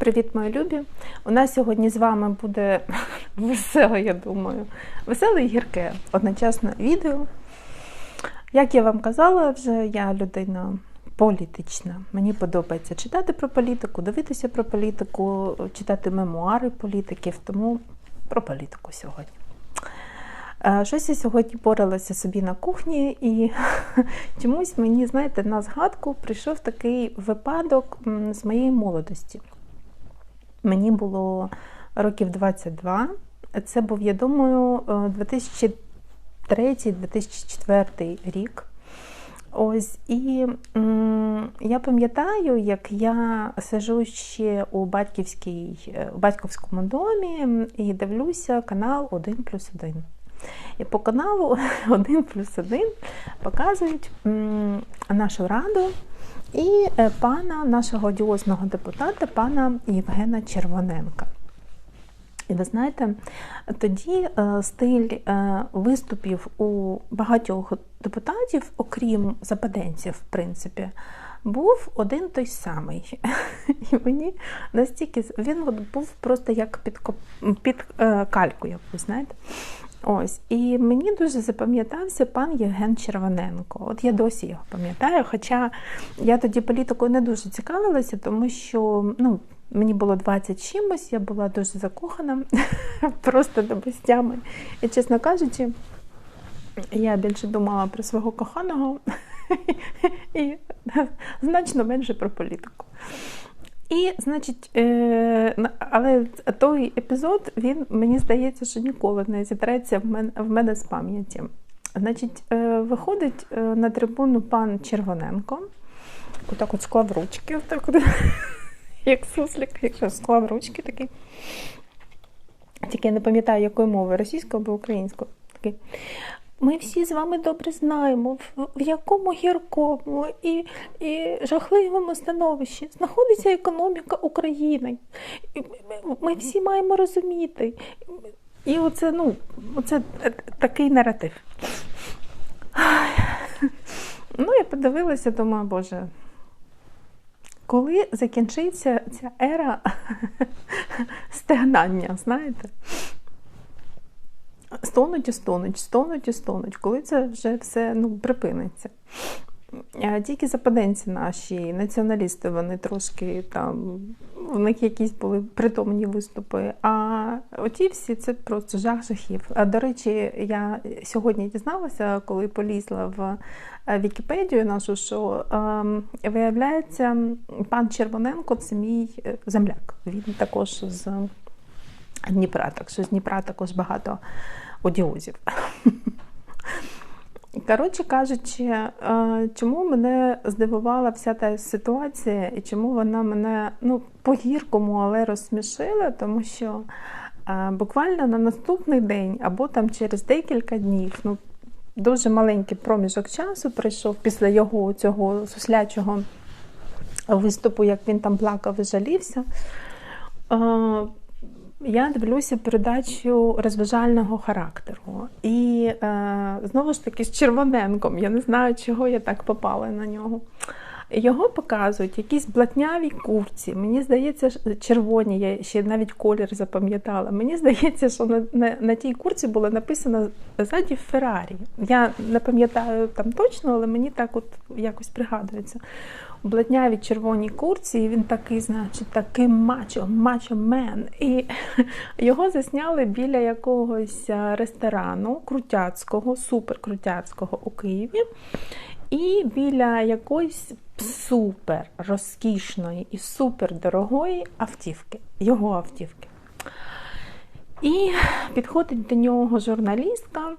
Привіт, мої любі! У нас сьогодні з вами буде веселе, я думаю, веселе і гірке одночасно відео. Як я вам казала, вже я людина політична. Мені подобається читати про політику, дивитися про політику, читати мемуари політиків, тому про політику сьогодні. Е, щось я сьогодні поралася собі на кухні, і чомусь мені, знаєте, на згадку прийшов такий випадок з моєї молодості. Мені було років 22. Це був, я думаю, 2003-2004 рік. Ось і м, я пам'ятаю, як я сижу ще у батьківській, у батьківському домі і дивлюся канал 1 плюс 1. І по каналу 1 плюс 1 показують нашу раду і е, пана нашого одіозного депутата, пана Євгена Червоненка. І ви знаєте, тоді е, стиль е, виступів у багатьох депутатів, окрім западенців, в принципі, був один той самий. І мені настільки він був просто як під під кальку, як ви знаєте. Ось, і мені дуже запам'ятався пан Євген Червоненко. От я досі його пам'ятаю, хоча я тоді політикою не дуже цікавилася, тому що ну, мені було 20 чимось, я була дуже закохана, просто до безтями. І, чесно кажучи, я більше думала про свого коханого і значно менше про політику. І, значить, е, але той епізод, він мені здається, що ніколи не зітреться в мене в мене з пам'яті. Значить, е, виходить е, на трибуну пан Червоненко, отак от склав ручки, отак от, як суслик, як склав ручки такий. Тільки я не пам'ятаю, якою мовою, російською або українською. Такий. Ми всі з вами добре знаємо, в якому гіркому і і жахливому становищі знаходиться економіка України. Ми всі маємо розуміти. І оце, ну, оце такий наратив. Ну, я подивилася, думаю, Боже, коли закінчиться ця ера стегнання, знаєте? Стонуть і стонуть, стонуть і стонуть, коли це вже все ну, припиниться. Тільки западенці наші, націоналісти, вони трошки там, в них якісь були притомні виступи. А оті всі це просто жах жахів. До речі, я сьогодні дізналася, коли полізла в е, Вікіпедію нашу, що е, виявляється, пан Червоненко це мій е, земляк. Він також з Дніпра, так що з Дніпра також багато одіозів. Коротше кажучи, е, чому мене здивувала вся та ситуація, і чому вона мене ну, по-гіркому, але розсмішила, тому що е, буквально на наступний день або там через декілька днів, ну, дуже маленький проміжок часу прийшов після його цього суслячого виступу, як він там плакав і жалівся. Я дивлюся передачу розважального характеру. І е, знову ж таки з Червоненком. Я не знаю, чого я так попала на нього. Його показують якісь блатняві курці. Мені здається, червоні, я ще навіть колір запам'ятала. Мені здається, що на на, на тій курці було написано ззаді Феррарі. Я не пам'ятаю там точно, але мені так от якось пригадується блатнявій червоній курці, і він такий, значить, такий мачо, мачо мен. І його засняли біля якогось ресторану крутяцького, суперкрутяцького у Києві. І біля якоїсь супер розкішної і супер дорогої автівки, його автівки. І підходить до нього журналістка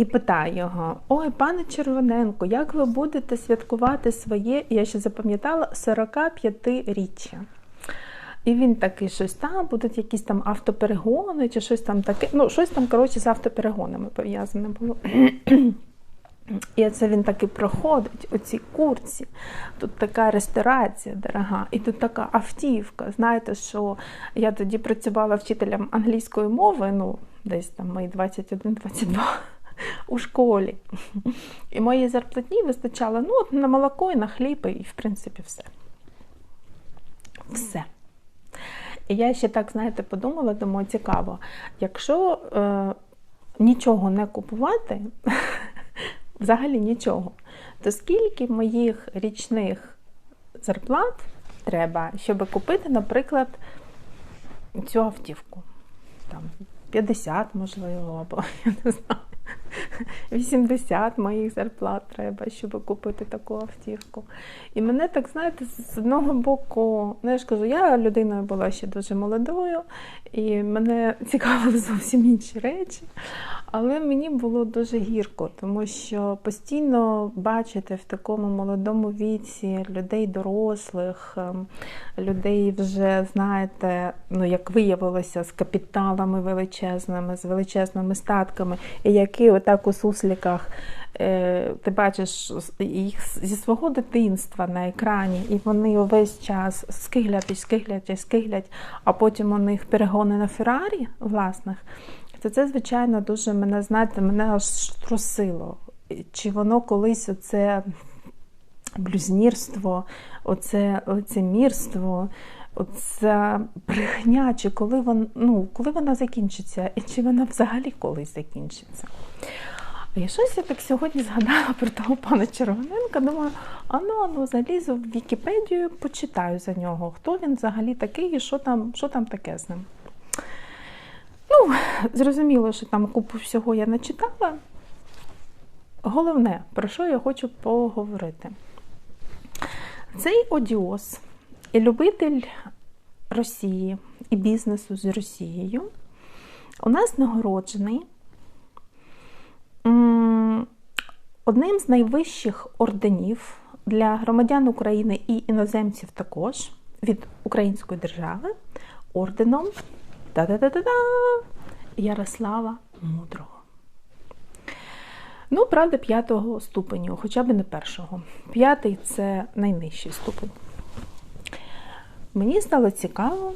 і питає його: Ой, пане Червоненко, як ви будете святкувати своє, я ще запам'ятала, 45-річчя? І він такий щось там, будуть якісь там автоперегони чи щось там таке. Ну, щось там, коротше, з автоперегонами пов'язане було. І це він таки проходить у цій курці. Тут така ресторація дорога, і тут така автівка. Знаєте, що я тоді працювала вчителем англійської мови, ну, десь там мої 21-22 у школі. І моїй зарплатні вистачало ну, на молоко і на хліб, і в принципі все. Все. І я ще так, знаєте, подумала, думаю, цікаво, якщо е, нічого не купувати, взагалі нічого, то скільки моїх річних зарплат треба, щоб купити, наприклад, цю автівку? Там 50, можливо, або я не знаю. 80 моїх зарплат треба, щоб купити таку автівку. І мене так, знаєте, з одного боку, ну я ж кажу, я людиною була ще дуже молодою, і мене цікавили зовсім інші речі. Але мені було дуже гірко, тому що постійно бачити в такому молодому віці людей дорослих, ем, людей вже, знаєте, ну як виявилося, з капіталами величезними, з величезними статками, і які отак у сусліках е, ти бачиш їх зі свого дитинства на екрані, і вони увесь час скиглять, скиглять, скиглять, а потім у них перегони на Феррарі власних то це, звичайно, дуже мене, знаєте, мене аж трусило. Чи воно колись оце блюзнірство, оце лицемірство, оця брехня, чи коли вона, ну, коли вона закінчиться, і чи вона взагалі колись закінчиться? Я щось я так сьогодні згадала про того пана Червоненка, думаю, а ну, ну залізу в Вікіпедію, почитаю за нього, хто він взагалі такий і що там, що там таке з ним. Зрозуміло, що там купу всього я не читала. Головне, про що я хочу поговорити. Цей одіоз і любитель Росії і бізнесу з Росією у нас нагороджений одним з найвищих орденів для громадян України і іноземців також від Української держави орденом Та-да-да-да-да! Ярослава Мудрого. Ну, правда, п'ятого ступеню, хоча б не першого. П'ятий це найнижчий ступень. Мені стало цікаво,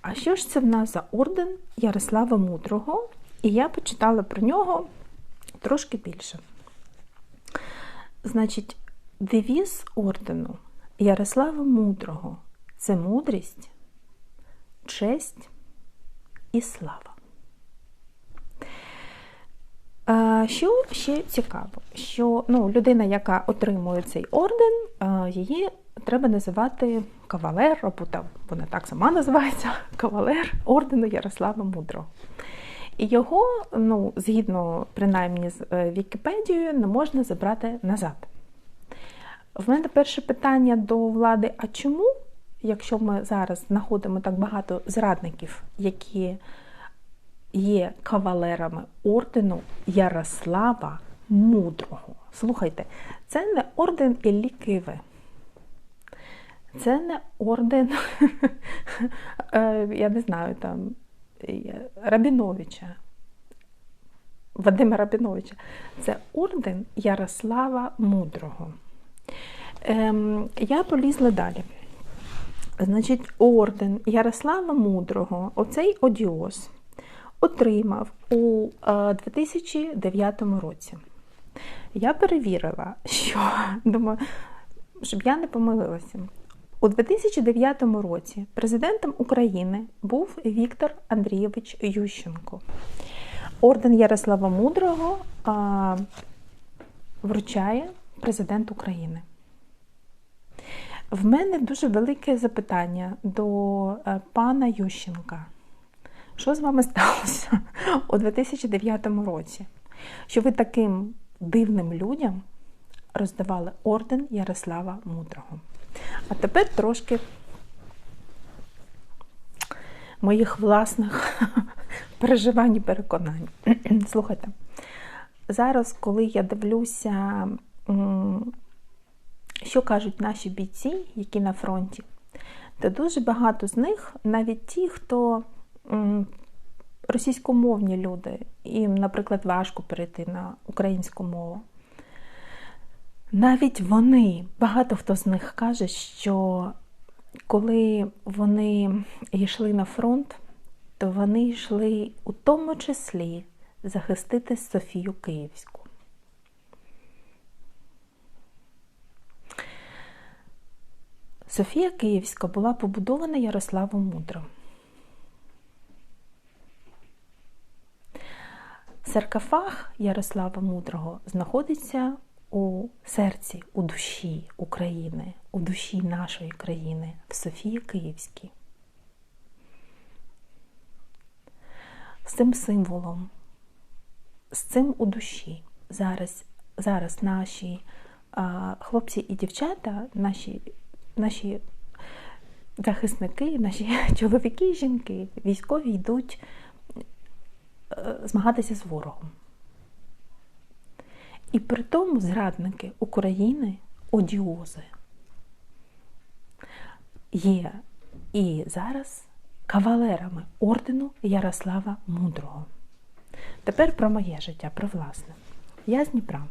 а що ж це в нас за орден Ярослава Мудрого? І я почитала про нього трошки більше. Значить, девіз ордену Ярослава Мудрого це мудрість, честь і слава. Що ще цікаво, що ну, людина, яка отримує цей орден, її треба називати кавалер, або там вона так сама називається кавалер ордену Ярослава Мудрого. І його, ну, згідно принаймні з е, Вікіпедією, не можна забрати назад. В мене перше питання до влади: а чому якщо ми зараз знаходимо так багато зрадників, які є кавалерами ордену Ярослава Мудрого. Слухайте, це не орден Іллі Киви. Це не орден, е, я не знаю, там Рабіновича, Вадима Рабіновича. Це орден Ярослава Мудрого. Ем, Я полізла далі. Значить, орден Ярослава Мудрого, оцей одіоз, отримав у 2009 е, році. Я перевірила, що думаю, щоб я не помилилася. У 2009 році президентом України був Віктор Андрійович Ющенко. Орден Ярослава Мудрого а, вручає президент України. В мене дуже велике запитання до е, пана Ющенка. Що з вами сталося у 2009 році? Що ви таким дивним людям роздавали орден Ярослава Мудрого? А тепер трошки моїх власних переживань і переконань. Слухайте, зараз, коли я дивлюся що кажуть наші бійці, які на фронті, то дуже багато з них, навіть ті, хто російськомовні люди, їм, наприклад, важко перейти на українську мову. Навіть вони, багато хто з них каже, що коли вони йшли на фронт, то вони йшли у тому числі захистити Софію Київську. Софія Київська була побудована Ярославом Мудрим. Саркофаг Ярослава Мудрого знаходиться у серці, у душі України, у душі нашої країни, в Софії Київській. З цим символом, з цим у душі. Зараз зараз наші а, хлопці і дівчата, наші, наші захисники, наші чоловіки і жінки, військові йдуть е, змагатися з ворогом. І при тому зрадники України одіози є і зараз кавалерами ордену Ярослава Мудрого. Тепер про моє життя, про власне. Я з Дніпра.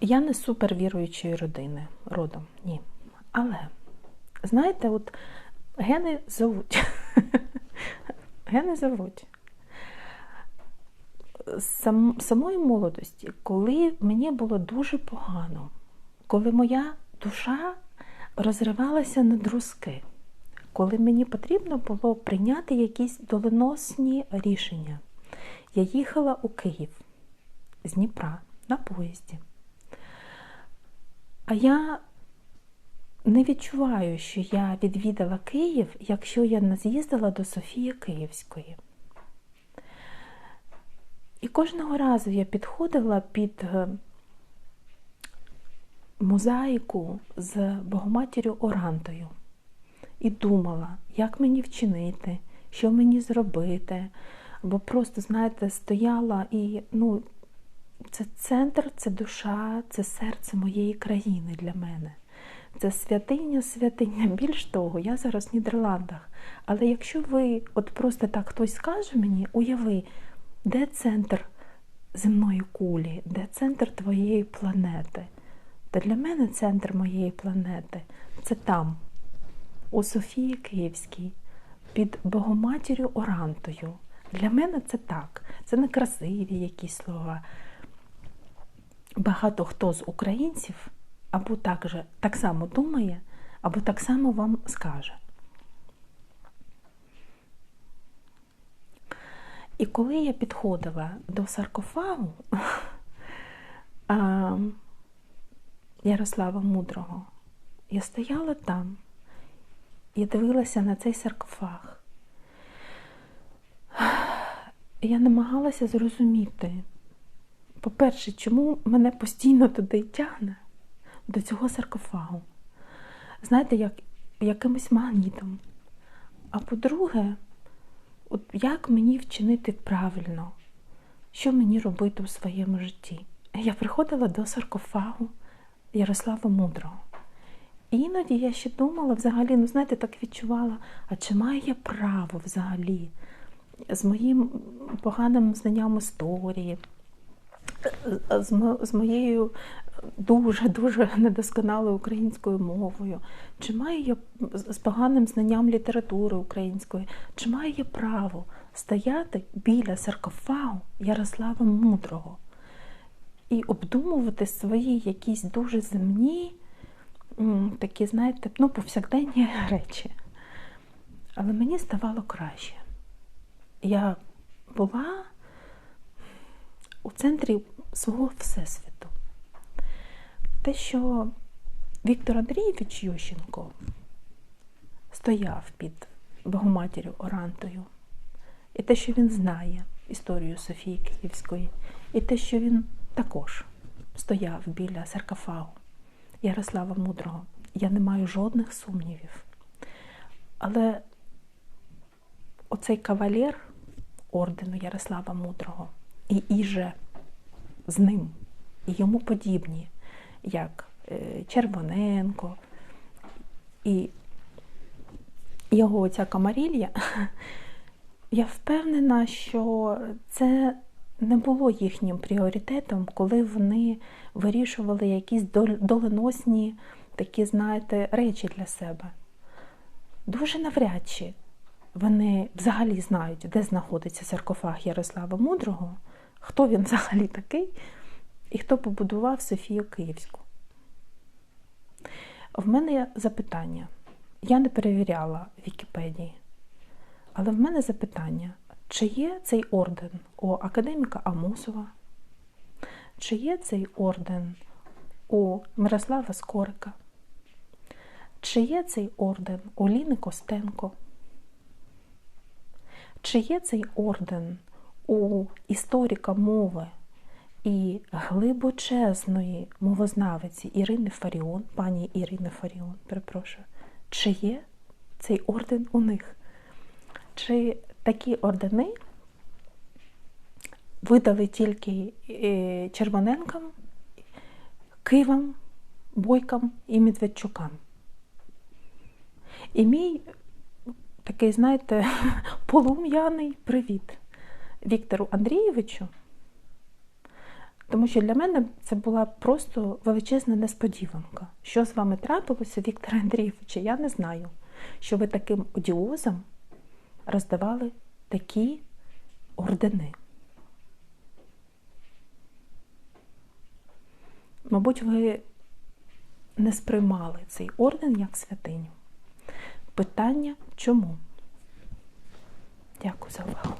Я не супервіруючої родини родом, ні. Але, знаєте, от гени зовуть. Гени зовуть. Сам, самої молодості, коли мені було дуже погано, коли моя душа розривалася на друзки, коли мені потрібно було прийняти якісь доленосні рішення, я їхала у Київ з Дніпра на поїзді. А я не відчуваю, що я відвідала Київ, якщо я не з'їздила до Софії Київської. І кожного разу я підходила під е, мозаїку з Богоматір'ю Орантою і думала, як мені вчинити, що мені зробити. Бо просто, знаєте, стояла і ну, це центр, це душа, це серце моєї країни для мене. Це святиня, святиня. Більш того, я зараз в Нідерландах. Але якщо ви от просто так хтось скаже мені, уяви, де центр земної кулі, де центр твоєї планети? Та для мене центр моєї планети це там, у Софії Київській, під Богоматір'ю Орантою. Для мене це так. Це не красиві якісь слова. Багато хто з українців або так, же, так само думає, або так само вам скаже. І коли я підходила до саркофагу Ярослава Мудрого, я стояла там і дивилася на цей саркофаг. Я намагалася зрозуміти, по-перше, чому мене постійно туди тягне, до цього саркофагу. Знаєте, як якимось магнітом. А по-друге, от як мені вчинити правильно, що мені робити у своєму житті? Я приходила до саркофагу Ярослава Мудрого. Іноді я ще думала взагалі, ну знаєте, так відчувала, а чи маю я право взагалі з моїм поганим знанням історії, з моєю дуже-дуже недосконалою українською мовою, чи маю я з поганим знанням літератури української, чи маю я право стояти біля саркофагу Ярослава Мудрого і обдумувати свої якісь дуже земні, такі, знаєте, ну, повсякденні речі. Але мені ставало краще. Я була у центрі свого всесвіту. Те, що Віктор Андрійович Ющенко стояв під Богоматір'ю Орантою, і те, що він знає історію Софії Київської, і те, що він також стояв біля саркофагу Ярослава Мудрого, я не маю жодних сумнівів. Але оцей кавалер ордену Ярослава Мудрого і іже з ним, і йому подібні, як е, Червоненко і його оця камарілля, я впевнена, що це не було їхнім пріоритетом, коли вони вирішували якісь доленосні такі, знаєте, речі для себе. Дуже навряд чи вони взагалі знають, де знаходиться саркофаг Ярослава Мудрого, хто він взагалі такий, і хто побудував Софію Київську. В мене є запитання. Я не перевіряла Вікіпедії, але в мене запитання, чи є цей орден у академіка Амосова? Чи є цей орден у Мирослава Скорика? Чи є цей орден у Ліни Костенко? Чи є цей орден у історика мови і глибочезної мовознавиці Ірини Фаріон, пані Ірини Фаріон, перепрошую, чи є цей орден у них? Чи такі ордени видали тільки е, Червоненкам, Кивам, Бойкам і Медведчукам? І мій такий, знаєте, полум'яний привіт Віктору Андрійовичу, тому що для мене це була просто величезна несподіванка. Що з вами трапилося, Віктор Андрійович, я не знаю, що ви таким одіозом роздавали такі ордени. Мабуть, ви не сприймали цей орден як святиню. Питання чому? Дякую за увагу.